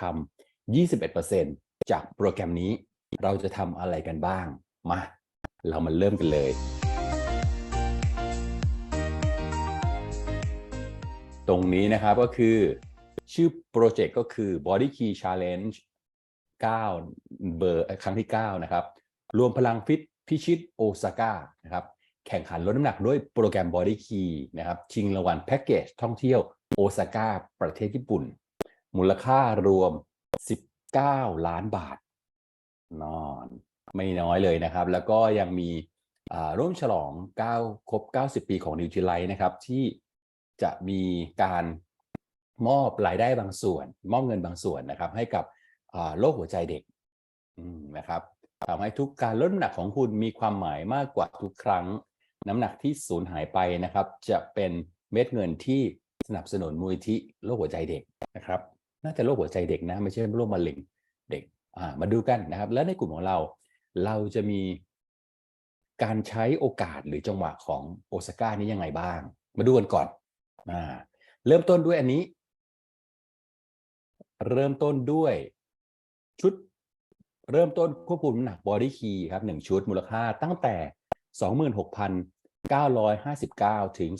ทำ21%จากโปรแกรมนี้ เราจะทำอะไรกันบ้าง มา เรามาเริ่มกันเลย ตรงนี้นะครับก็คือ ชื่อโปรเจกต์ก็คือ Body Key Challenge 9 เบอร์ครั้งที่ 9 นะครับ รวมพลังฟิตพิชิตโอซาก้านะครับแข่งขันลดน้ำหนักด้วยโปรแกรม Body Key นะครับชิงรางวัลแพ็กเกจท่องเที่ยวโอซาก้าประเทศญี่ปุ่น มูลค่ารวม 19 ล้านบาท นอน ไม่น้อยเลยนะครับ แล้วก็ยังมีร่วมฉลอง 9 ครบ 90 ปีของนิวจีไลท์นะครับ ที่จะมีการมอบรายได้บางส่วน มอบเงินบางส่วนนะครับ ให้กับโรคหัวใจเด็กนะครับทำให้ทุกการลดน้ำหนักของคุณมีความหมายมากกว่าทุกครั้ง น้ำหนักที่สูญหายไปนะครับ จะเป็นเม็ดเงินที่สนับสนุนมูลที่โรคหัวใจเด็กนะครับ น่าจะโรคหัวใจเด็กนะไม่ใช่โรคมะเร็งเด็กอ่ามาดูกันนะครับ แล้วในกลุ่มของเราเราจะมีการใช้โอกาสหรือจังหวะของโอซาก้านี้ยังไงบ้าง มาดูกันก่อนอ่าเริ่มต้นด้วยอันนี้ เริ่มต้นด้วยชุดเริ่มต้นควบคุมน้ำหนักบอดี้คีครับหนึ่งชุดมูลค่าตั้งแต่ 26,959 ถึง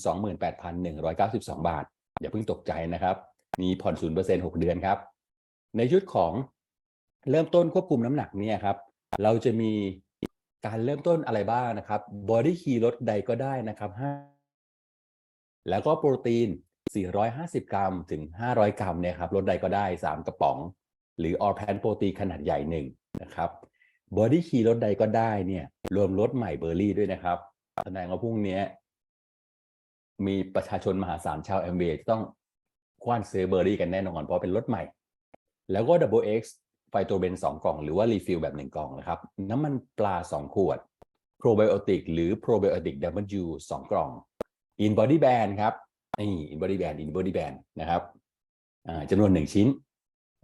28,192 บาท อย่าเพิ่งตกใจนะครับ มีผ่อนศูนย์เปอร์เซ็นต์หกเดือนครับ ในชุดของเริ่มต้นควบคุมน้ำหนักเนี่ยครับ เราจะมีการเริ่มต้นอะไรบ้างนะครับบอดี้คีลดใดก็ได้นะครับ5แล้วก็โปรตีน 450 กรัมถึง 500 กรัมเนี่ยครับลดใดก็ได้ 3 กระป๋อง หรือออร์แพนโปรตีนขนาดใหญ่หนึ่งนะครับบอดี้คีลดใดก็ได้เนี่ย รวมลดใหม่เบอร์รี่ด้วยนะครับแสดงว่าพรุ่งนี้มีประชาชนมหาศาลชาวแอมเบย์ต้อง ควานซื้อเบอร์รี่กันแน่นอน เพราะเป็นรถใหม่ แล้วก็ Double X ไฟโตเบน 2 กล่อง หรือว่ารีฟิลแบบ 1 กล่องนะครับ น้ำมันปลา 2 ขวดโปรไบโอติกหรือโปรไบโอติก W 2 กล่อง In Body Band ครับนี่ In Body Band In Body Band นนะครับจำนวน 1 ชิ้น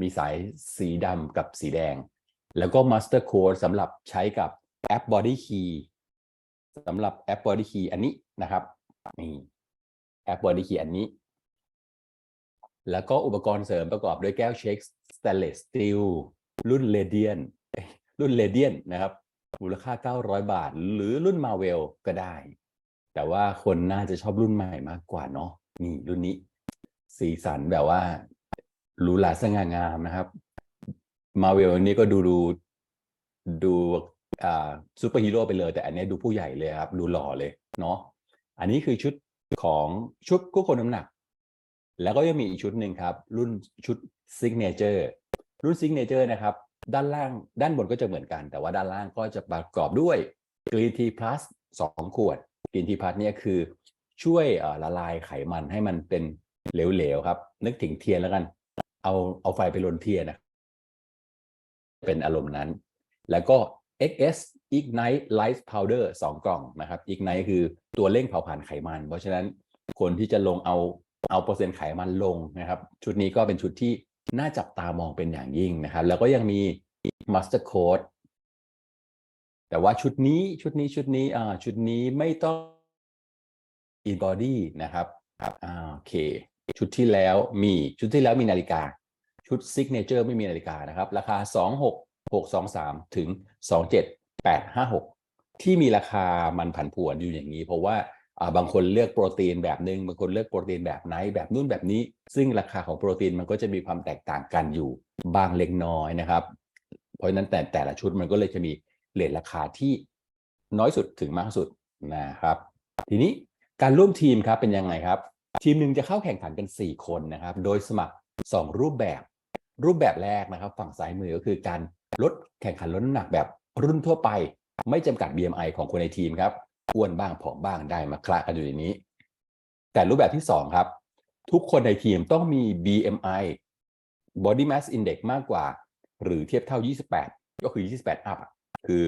มีสายสีดำกับสีแดง แล้วก็ Master Code สำหรับใช้กับแอป Body Key สำหรับแอป Body Key อันนี้นะครับนี่แอป Body Key อันนี้ แล้วก็อุปกรณ์เสริมประกอบด้วยแก้วเช็คสเตนเลสสตีลรุ่นเลเดียนรุ่นเลเดียนนะครับมูลค่า 900 บาท หรือรุ่นมาเวลก็ได้ แต่ว่าคนน่าจะชอบรุ่นใหม่มากกว่าเนาะนี่รุ่นนี้ สีสันแบบว่าหรูหราสง่างามนะครับมาเวลอันนี้ก็ดูดูดูอ่าซูเปอร์ฮีโร่ไปเลย แต่อันนี้ดูผู้ใหญ่เลยครับ ดูหล่อเลยเนาะอันนี้คือชุดของชุดควบคุมน้ำหนัก แล้วก็ยังมีอีกชุดหนึ่งครับ รุ่นชุด Signature รุ่น Signature นะครับด้านล่างด้านบนก็จะเหมือนกัน แต่ว่าด้านล่างก็จะประกอบด้วย Green Tea Plus 2ขวด Green Tea Plus เนี่ยคือช่วยละลายไขมันให้มันเป็นเหลวๆครับ นึกถึงเทียนแล้วกัน เอาเอาไฟไปลนเทียนนะเป็นอารมณ์นั้น แล้วก็ XS Ignite Life Powder 2 กล่องนะครับ Ignite คือตัวเร่งเผาผลาญไขมัน เพราะฉะนั้นคนที่จะลงเอา เอาเปอร์เซ็นต์ไขมันลงนะครับ ชุดนี้ก็เป็นชุดที่น่าจับตามองเป็นอย่างยิ่งนะครับ แล้วก็ยังมี Master Code แต่ว่าชุดนี้ชุดนี้ชุดนี้อ่าชุดนี้ไม่ต้อง in body นะครับครับอ่าโอเค ชุดที่แล้วมีชุดที่แล้วมีนาฬิกา ชุด signature ไม่มีนาฬิกานะครับ ราคา 26623 ถึง 27856 ที่มีราคามันผันผวนอยู่อย่างนี้ เพราะว่า บางคนเลือกโปรตีนแบบหนึ่งบางคนเลือกโปรตีนแบบไหนแบบนู่นแบบนี้ ซึ่งราคาของโปรตีนมันก็จะมีความแตกต่างกันอยู่บางเล็กน้อยนะครับ เพราะฉะนั้นแต่แต่ละชุดมันก็เลยจะมีเรทราคาที่น้อยสุดถึงมากสุดนะครับ ทีนี้การร่วมทีมครับเป็นยังไงครับ ทีมหนึ่งจะเข้าแข่งขันกัน 4 คนนะครับ โดยสมัคร 2 รูปแบบ รูปแบบแรกนะครับ ฝั่งซ้ายมือก็คือการลดแข่งขันลดน้ำหนักแบบรุ่นทั่วไป ไม่จำกัด BMI ของคนในทีมครับ อ้วนบ้างผอมบ้างได้มาคละกันอยู่ในนี้ แต่รูปแบบที่2ครับ ทุกคนในทีมต้องมี BMI Body Mass Index มากกว่า หรือเทียบเท่า 28 ก็คือ 28อัพคือ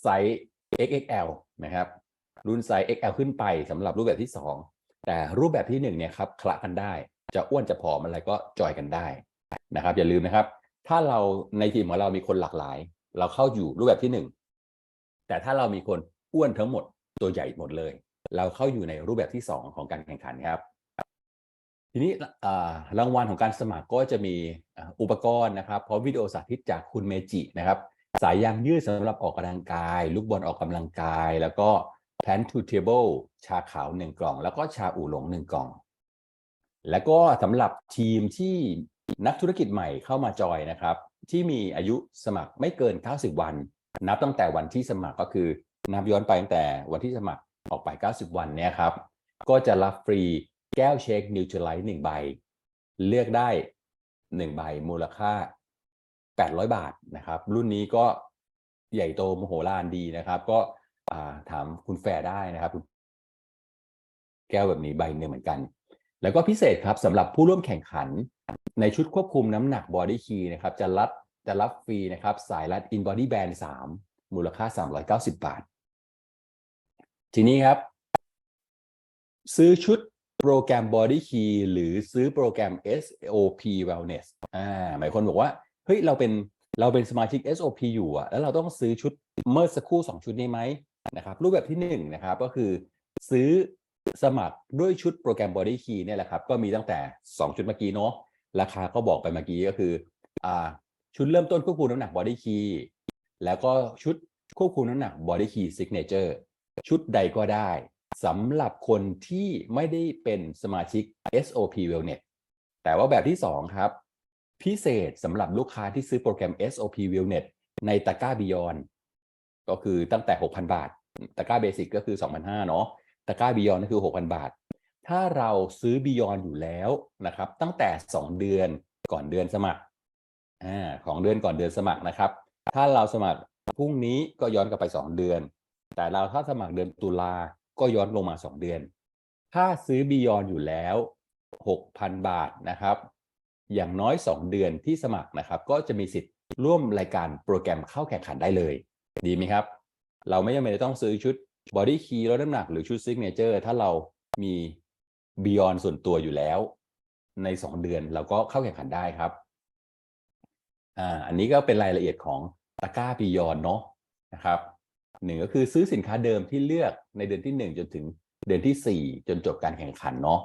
ไซส์ XXL นะครับ รุ่นไซส์ XL ขึ้นไปสำหรับรูปแบบที่2แต่รูปแบบที่1เนี่ยครับคละกันได้ จะอ้วนจะผอมอะไรก็จอยกันได้นะครับ อย่าลืมนะครับ ถ้าเราในทีมของเรามีคนหลากหลาย เราเข้าอยู่รูปแบบที่1แต่ถ้าเรามีคน อ้วนทั้งหมดตัวใหญ่หมดเลย เราเข้าอยู่ในรูปแบบที่ 2 ของการแข่งขันครับ ทีนี้รางวัลของการสมัครก็จะมีอุปกรณ์นะครับพร้อมวิดีโอสาธิตจากคุณเมจินะครับ สายยางยืดสำหรับออกกำลังกาย ลูกบอลออกกำลังกาย แล้วก็ plan to table ชาขาวหนึ่งกล่อง แล้วก็ชาอู่หลงหนึ่งกล่อง แล้วก็สำหรับทีมที่นักธุรกิจใหม่เข้ามาจอยนะครับ ที่มีอายุสมัครไม่เกิน 90 วัน นับตั้งแต่วันที่สมัครก็คือ นับย้อนไปตั้งแต่วันที่สมัครออกไป 90 วันเนี่ยครับ ก็จะรับฟรีแก้วเช็คนิวทรไลท์หนึ่งใบ เลือกได้1ใบมูลค่า 800 บาทนะครับ รุ่นนี้ก็ใหญ่โตมโหฬารดีนะครับ ก็ถามคุณแฟร์ได้นะครับ แก้วแบบนี้ใบหนึ่งเหมือนกัน แล้วก็พิเศษครับสำหรับผู้ร่วมแข่งขันในชุดควบคุมน้ำหนัก Body Key นะครับ จะรับจะรับฟรีนะครับ สายรัด In Body Band 3มูลค่า 390 บาท ทีนี้ครับ ซื้อชุดโปรแกรม Body Key หรือซื้อโปรแกรม SOP Wellness อ่าหมายคนบอกว่า เฮ้ย เราเป็นเราเป็นสมาชิก SOP อยู่อะแล้วเราต้องซื้อชุดเมื่อสักครู่ 2 ชุดนี้ไหมนะครับรูปแบบที่1นนะครับก็คือซื้อสมัครด้วยชุดโปรแกรม Body Key เนี่ยแหละครับ ก็มีตั้งแต่ 2 ชุดเมื่อกี้เนาะราคาก็บอกไปเมื่อกี้ก็คืออ่าชุดเริ่มต้นควบคุมน้ำหนัก Body Key แล้วก็ชุดควบคุมน้ำหนัก Body Key Signature ชุดใดก็ได้สำหรับคนที่ไม่ได้เป็นสมาชิก SOP Wellness แต่ว่าแบบที่ 2 ครับ พิเศษสำหรับลูกค้าที่ซื้อโปรแกรม SOP Wellness ในตะก้า Beyond ก็คือตั้งแต่ 6,000 บาทตะก้าเบสิกก็คือ 2,500เนาะตะก้า Beyond ก็คือ 6,000 บาท ถ้าเราซื้อ Beyond อยู่แล้วนะครับ ตั้งแต่ 2 เดือนก่อนเดือนสมัครอ่าของเดือนก่อนเดือนสมัครนะครับ ถ้าเราสมัครพรุ่งนี้ก็ย้อนกลับไป 2 เดือน แต่เราถ้าสมัครเดือนตุลาก็ย้อนลงมา 2 เดือน ถ้าซื้อ Beyond อยู่แล้ว 6,000 บาทนะครับ อย่างน้อย 2 เดือนที่สมัครนะครับ ก็จะมีสิทธิ์ร่วมรายการโปรแกรมเข้าแข่งขันได้เลย ดีไหมครับ เราไม่จำเป็นต้องซื้อชุด Body Key ลดน้ำหนักหรือชุด Signature ถ้าเรามี Beyond ส่วนตัวอยู่แล้ว ใน 2 เดือนเราก็เข้าแข่งขันได้ครับอ่าอันนี้ก็เป็นรายละเอียดของตะก้า Beyond เนาะนะครับ หนึ่งก็คือซื้อสินค้าเดิมที่เลือกในเดือนที่ 1 จนถึงเดือนที่ 4 จนจบการแข่งขันเนาะ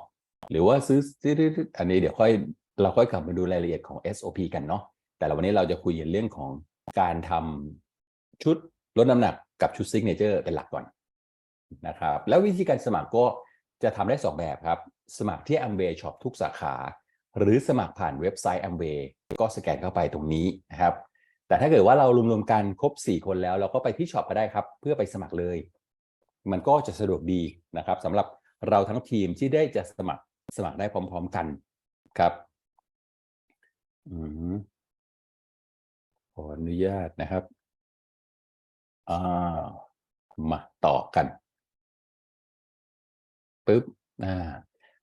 หรือว่าซื้อซื้ออันนี้เดี๋ยวค่อยเราค่อยกลับมาดูรายละเอียดของ SOP กันเนาะแต่วันนี้เราจะคุยกันเรื่องของการทำชุดลดน้ำหนักกับชุด Signature เป็นหลักก่อนนะครับ แล้ววิธีการสมัครก็จะทำได้ 2 แบบครับ สมัครที่ Amway Shop ทุกสาขา หรือสมัครผ่านเว็บไซต์ Amway ก็สแกนเข้าไปตรงนี้นะครับ แต่ถ้าเกิดว่าเรารวมๆกันครบ 4 คนแล้ว เราก็ไปที่ช็อปก็ได้ครับ เพื่อไปสมัครเลย มันก็จะสะดวกดีนะครับสำหรับเราทั้งทีมที่ได้จะสมัครสมัครได้พร้อม ๆ กันครับอืมขออนุญาตนะครับอ่ามาต่อกันปึ๊บอ่า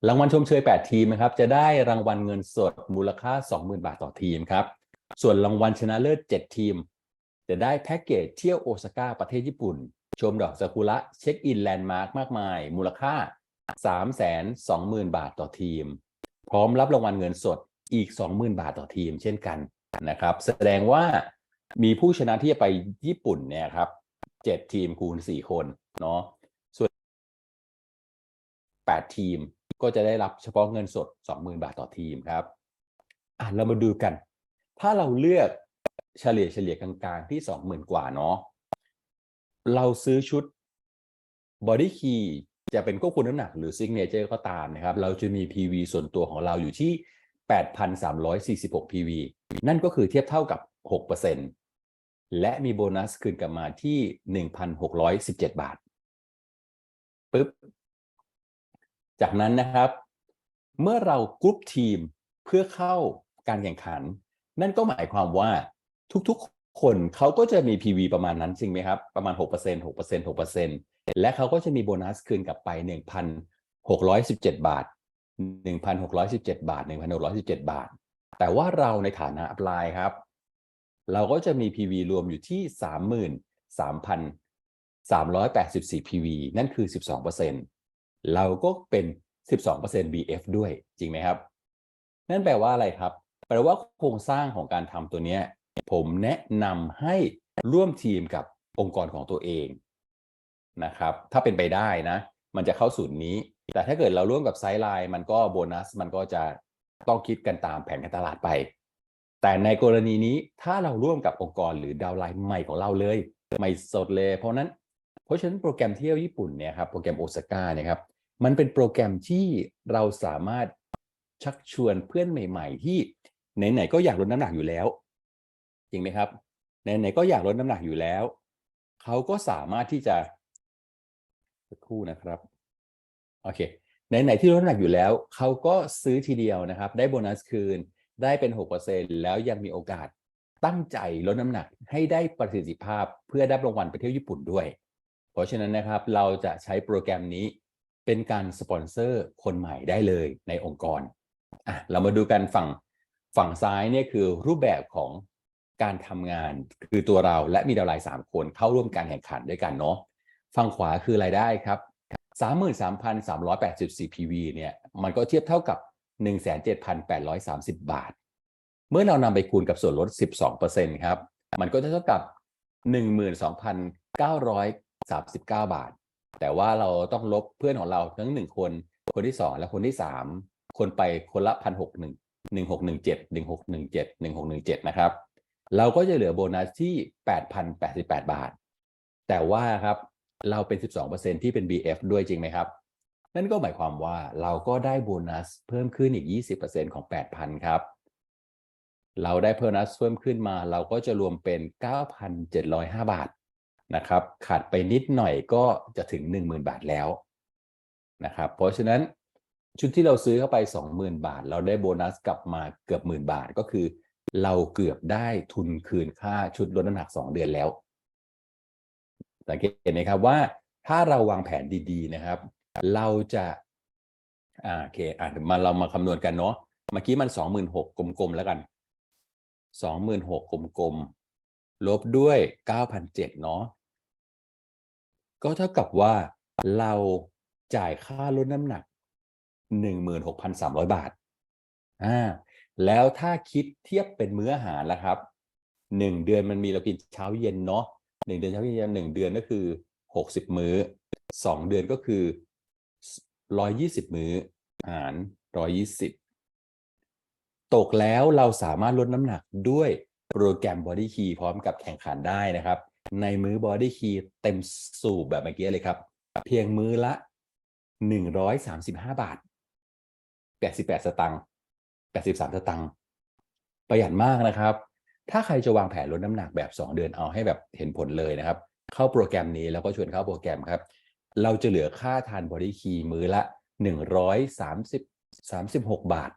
รางวัลชมเชย 8 ทีมนะครับ จะได้รางวัลเงินสดมูลค่า 20,000 บาทต่อทีมครับ ส่วนรางวัลชนะเลิศ 7 ทีม จะได้แพ็กเกจเที่ยวโอซาก้าประเทศญี่ปุ่น ชมดอกซากุระเช็คอินแลนด์มาร์กมากมาย มูลค่า 320,000 บาทต่อทีม พร้อมรับรางวัลเงินสดอีก 20,000 บาทต่อทีมเช่นกันนะครับ แสดงว่ามีผู้ชนะที่จะไปญี่ปุ่นเนี่ยครับ7ทีมคูณ4คนเนาะส่วน8ทีมก็จะได้รับเฉพาะเงินสด20,000บาทต่อทีมครับ อะเรามาดูกัน ถ้าเราเลือกเฉลี่ยเฉลี่ยกลางๆที่20,000กว่าเนาะเราซื้อชุด Body Key จะเป็นควบคุมน้ำหนักหรือ Signature ก็ตามนะครับ เราจะมี PV ส่วนตัวของเราอยู่ที่ 8,346 PV นั่นก็คือเทียบเท่ากับ 6%และมีโบนัสคืนกลับมาที่ 1,617 บาทปึ๊บ จากนั้นนะครับ เมื่อเรากรุ๊ปทีมเพื่อเข้าการแข่งขัน นั่นก็หมายความว่าทุกๆ คนเขาก็จะมี PV ประมาณนั้นจริงไหมครับ ประมาณ 6% 6% 6%และเขาก็จะมีโบนัสคืนกลับไป 1,617 บาท 1,617 บาท 1,617 บาท แต่ว่าเราในฐานะอัพลน์ครับ เราก็จะมี PV รวมอยู่ที่ 33,384 PV นั่นคือ 12%เราก็เป็น 12% BF ด้วยจริงไหมครับ นั่นแปลว่าอะไรครับ แปลว่าโครงสร้างของการทำตัวเนี้ยผมแนะนำให้ร่วมทีมกับองค์กรของตัวเองนะครับ ถ้าเป็นไปได้นะ มันจะเข้าสูตรนี้ แต่ถ้าเกิดเราร่วมกับไซด์ไลน์มันก็โบนัส มันก็จะต้องคิดกันตามแผนการตลาดไป แต่ในกรณีนี้ถ้าเราร่วมกับองค์กรหรือดาวไลน์ใหม่ของเราเลย ใหม่สดเลย เพราะนั้น เพราะฉะนั้นโปรแกรมเที่ยวญี่ปุ่นเนี่ยครับ โปรแกรมโอซาก้าเนี่ยครับ มันเป็นโปรแกรมที่เราสามารถชักชวนเพื่อนใหม่ ๆ ที่ ไหนๆก็อยากลดน้ำหนักอยู่แล้ว จริงไหมครับไหนๆก็อยากลดน้ำหนักอยู่แล้ว เขาก็สามารถที่จะสักครู่นะครับโอเคไหนๆที่ลดน้ำหนักอยู่แล้ว เขาก็ซื้อทีเดียวนะครับ ได้โบนัสคืนได้เป็น 6%แล้วยังมีโอกาสตั้งใจลดน้ำหนักให้ได้ประสิทธิภาพเพื่อได้รางวัลไปเที่ยวญี่ปุ่นด้วย เพราะฉะนั้นนะครับเราจะใช้โปรแกรมนี้เป็นการสปอนเซอร์คนใหม่ได้เลยในองค์กรอะเรามาดูกันฝั่ง ฝั่งซ้ายเนี่ยคือรูปแบบของการทำงานคือตัวเราและมีดาวไลน์สามคนเข้าร่วมการแข่งขันด้วยกันเนาะฝั่งขวาคือรายได้ครับ 33,384 PV เนี่ยมันก็เทียบเท่ากับ 17,830 บาท เมื่อเรานำไปคูณกับส่วนลด 12%ครับ มันก็จะเท่ากับ 12,939 บาท แต่ว่าเราต้องลบเพื่อนของเราทั้ง 1 คน คนที่ 2 และคนที่ 3 คนไปคนละ 1,601 1617 1617 1617 นะครับ เราก็จะเหลือโบนัสที่ 8,088 บาท แต่ว่าครับเราเป็น 12%ที่เป็น BF ด้วยจริงไหมครับ นั่นก็หมายความว่าเราก็ได้โบนัสเพิ่มขึ้นอีก 20%ของ 8,000 ครับ เราได้โบนัสเพิ่มขึ้นมาเราก็จะรวมเป็น 9,705 บาทนะครับ ขาดไปนิดหน่อยก็จะถึง 10,000 บาทแล้วนะครับ เพราะฉะนั้น ชุดที่เราซื้อเข้าไป20,000บาท เราได้โบนัสกลับมาเกือบหมื่นบาทก็คือ เราเกือบได้ทุนคืนค่าชุดลดน้ำหนัก2เดือนแล้วสังเกตไหมครับว่าถ้าเราวางแผนดีๆนะครับ เราจะอ่าโอเคอะมาเรามาคำนวณกันเนาะเมื่อกี้มันสองหมื่นหกกลมๆแล้วกันสองหมื่นหกกลมๆลบด้วยเก้าพันเจ็ดเนาะก็เท่ากับว่าเราจ่ายค่าลดน้ำหนัก หนึ่งหมื่นหกพันสามร้อยบาทอ่าแล้วถ้าคิดเทียบเป็นมื้ออาหารแล้วครับหนึ่งเดือนมันมีเรากินเช้าเย็นเนาะหนึ่งเดือนเช้าเย็นหนึ่งเดือนก็คือหกสิบมื้อสองเดือนก็คือร้อยยี่สิบมื้ออาหารร้อยยี่สิบตกแล้วเราสามารถลดน้ำหนักด้วยโปรแกรม Body Key พร้อมกับแข่งขันได้นะครับ ในมื้อ Body Key เต็มสูบแบบเมื่อกี้เลยครับ เพียงมื้อละ 135 บาท 88สตังค์83สตังค์ประหยัดมากนะครับ ถ้าใครจะวางแผนลดน้ำหนักแบบ 2 เดือนเอาให้แบบเห็นผลเลยนะครับ เข้าโปรแกรมนี้แล้วก็ชวนเข้าโปรแกรมครับ เราจะเหลือค่าทานบอดี้คีมื้อละ130 36บาท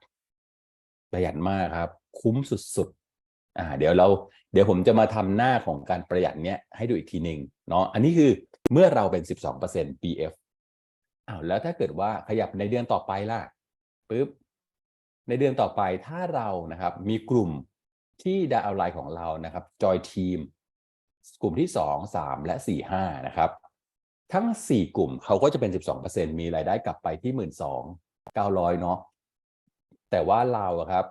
ประหยัดมากครับ คุ้มสุดๆอ่าเดี๋ยวเราเดี๋ยวผมจะมาทำหน้าของการประหยัดเนี้ยให้ดูอีกทีหนึ่งเนาะอันนี้คือเมื่อเราเป็น 12% BF อ้าวแล้วถ้าเกิดว่าขยับในเดือนต่อไปล่ะ ปุ๊บในเดือนต่อไปถ้าเรานะครับมีกลุ่มที่ดาวไลน์ของเรานะครับจอยทีมกลุ่มที่ 2 3 และ 4 5 นะครับ ทั้ง 4 กลุ่มเขาก็จะเป็น 12%มีรายได้กลับไปที่ 12,900 เนาะแต่ว่าเราอะครับ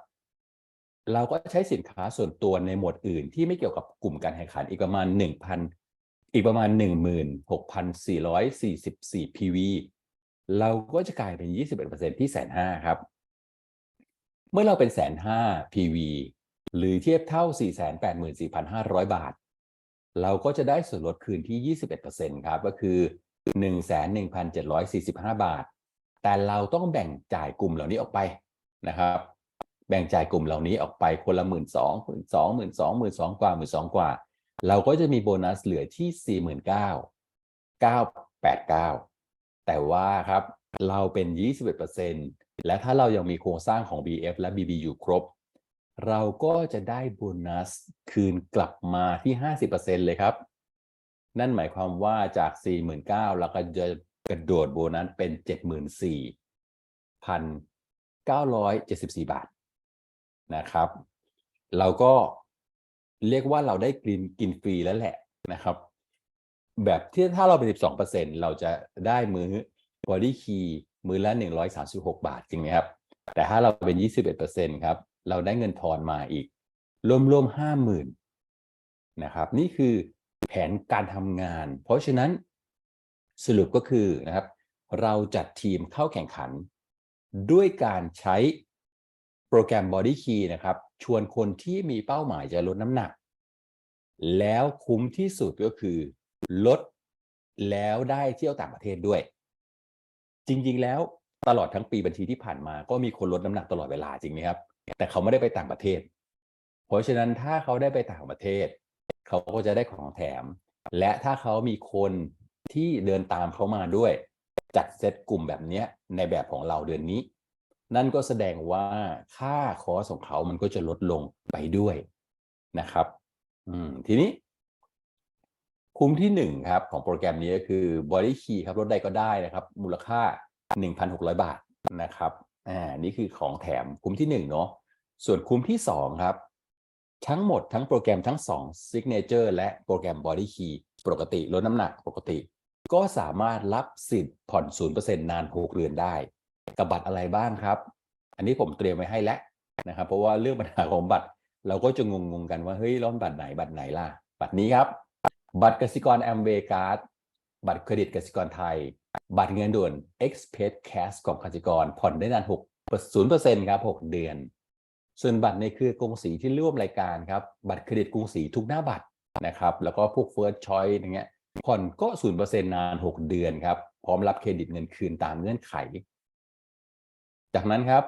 เราก็ใช้สินค้าส่วนตัวในหมวดอื่น ที่ไม่เกี่ยวกับกลุ่มการแข่งขันอีกประมาณ 1,000 อีกประมาณ 16,444 PV เราก็จะกลายเป็น 21%ที่แสนห้าครับ เมื่อเราเป็นแสนห้า PV หรือเทียบเท่า 484,500 บาท เราก็จะได้ส่วนลดคืนที่ 21%ครับ ก็คือ11,745 บาท แต่เราต้องแบ่งจ่ายกลุ่มเหล่านี้ออกไปนะครับ แบ่งจ่ายกลุ่มเหล่านี้ออกไปคนละ 1 2 0 0 0 0 1 2 0 0 0 0 1 2 0 0 0กว่า 1 2 0 0 0 กว่า เราก็จะมีโบนัสเหลือที่ 49,989 แต่ว่าครับเราเป็น 21%และถ้าเรายังมีโครงสร้างของ BF และ BB อยู่ครบ เราก็จะได้โบนัสคืนกลับมาที่ 50%เลยครับ นั่นหมายความว่าจาก 49,000เราก็จะกระโดดโบนัสเป็น 74,974 บาทนะครับ เราก็เรียกว่าเราได้กินกินฟรีแล้วแหละนะครับ แบบที่ถ้าเราเป็น12%เราจะได้มื้อบอดี้คีมื้อละ136บาทจริงไหมครับ แต่ถ้าเราเป็น21%ครับ เราได้เงินทอนมาอีก รวมๆ50,000นะครับ นี่คือแผนการทำงาน เพราะฉะนั้นสรุปก็คือนะครับ เราจัดทีมเข้าแข่งขัน ด้วยการใช้โปรแกรม Body Key นะครับ ชวนคนที่มีเป้าหมายจะลดน้ำหนัก แล้วคุ้มที่สุดก็คือ ลดแล้วได้เที่ยวต่างประเทศด้วย จริง ๆ แล้วตลอดทั้งปีบัญชีที่ผ่านมา ก็มีคนลดน้ำหนักตลอดเวลาจริงไหมครับ แต่เขาไม่ได้ไปต่างประเทศ เพราะฉะนั้นถ้าเขาได้ไปต่างประเทศ เขาก็จะได้ของแถม และถ้าเขามีคนที่เดินตามเขามาด้วย จัดเซตกลุ่มแบบนี้ในแบบของเราเดือนนี้ นั่นก็แสดงว่าค่าคอสของเขามันก็จะลดลงไปด้วยนะครับ อืมทีนี้ คุ้มที่หนึ่งครับ ของโปรแกรมนี้ก็คือ Body Key ครับลดใดก็ได้นะครับ มูลค่า 1,600 บาทนะครับอ่านี่คือของแถมคุ้มที่หนึ่งเนาะส่วนคุ้มที่สองครับ ทั้งหมดทั้งโปรแกรมทั้งสอง Signature และโปรแกรม Body Key ปกติลดน้ำหนักปกติ ก็สามารถรับสิทธิ์ผ่อน 0%นาน 6เดือนได้กับบัตรอะไรบ้างครับ อันนี้ผมเตรียมไว้ให้แล้วนะครับ เพราะว่าเรื่องปัญหาของบัตร เราก็จะงงๆกันว่าเฮ้ยร้อนบัตรไหนบัตรไหนล่ะ บัตรนี้ครับ บัตรกสิกรแอมเบการ์ดบัตรเครดิตกสิกรไทย บัตรเงินด่วน Express Cash ของกสิกรผ่อนได้นาน6 0%ครับ6 เดือน ส่วนบัตรในเครือกรุงศรีที่ร่วมรายการครับบัตรเครดิตกรุงศรีทุกหน้าบัตรนะครับแล้วก็พวก First Choice อย่างเงี้ยผ่อนก็ 0%นาน 6 เดือนครับพร้อมรับเครดิตเงินคืนตามเงื่อนไข จากนั้นครับ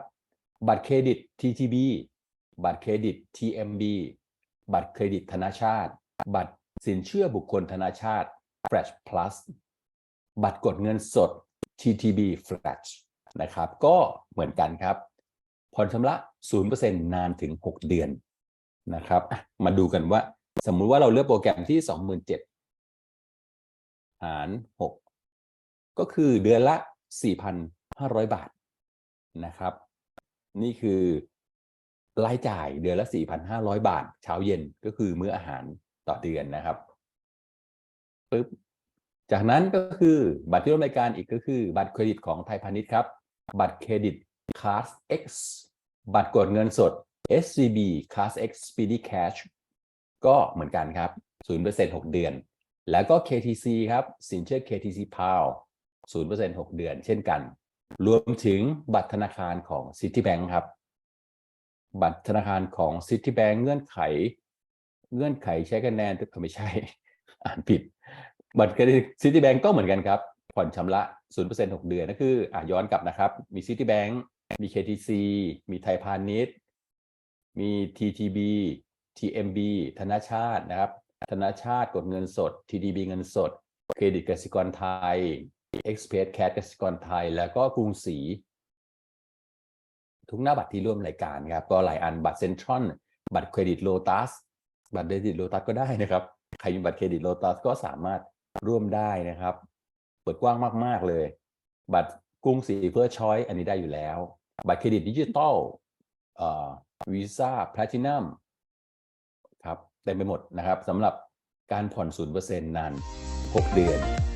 บัตรเครดิต TTB บัตรเครดิต TMB บัตรเครดิตธนาชาติ บัตร สินเชื่อบุคคลธนาชาติ Flash Plus บัตรกดเงินสด TTB Flash นะครับ ก็เหมือนกันครับ ผ่อนชำระ 0%นานถึง 6 เดือนนะครับมาดูกันว่า สมมุติว่าเราเลือกโปรแกรมที่ 27หาร 6 ก็คือเดือนละ 4,500 บาทนะครับ นี่คือรายจ่ายเดือนละ 4,500 บาท เช้าเย็นก็คือมื้ออาหาร ต่อเดือนนะครับปึ๊บจากนั้นก็คือบัตรที่ร่วมรายการอีกก็คือบัตรเครดิตของไทยพาณิชย์ครับ บัตรเครดิต Class X บัตรกดเงินสด SCB Class X Speedy Cash ก็เหมือนกันครับ0% 6 เดือน แล้วก็ KTC ครับ สินเชื่อ KTC PAL 0% 6 เดือน เช่นกัน รวมถึงบัตรธนาคารของ Citibank ครับ บัตรธนาคารของ Citibank เงื่อนไข เงื่อนไขใช้คะแนนไม่ใช่ อ่านผิด บัตรเครดิต Citibank ก็เหมือนกันครับ ผ่อนชำระ 0% 6 เดือนนั่นคืออะย้อนกลับนะครับ มี Citibank มี KTC มีไทยพาณิชย์ มี TTB TMB ธนาชาตินะครับ ธนาชาติกดเงินสด TDB เงินสด เครดิตกสิกรไทย Express Cash กสิกรไทย แล้วก็กรุงศรีทุกหน้าบัตรที่ร่วมรายการครับ ก็หลายอันบัตรเซ็นทรัลบัตรเครดิตโลตัส บัตรเครดิตโลตัสก็ได้นะครับ ใครมีบัตรเครดิตโลตัสก็สามารถร่วมได้นะครับ เปิดกว้างมาก ๆ เลย บัตรกรุงศรีเพื่อช้อยอันนี้ได้อยู่แล้ว บัตรเครดิตดิจิตอลเอ่อวีซ่าแพลตินัมครับเต็มไปหมดนะครับสำหรับการผ่อน0%นาน 6 เดือน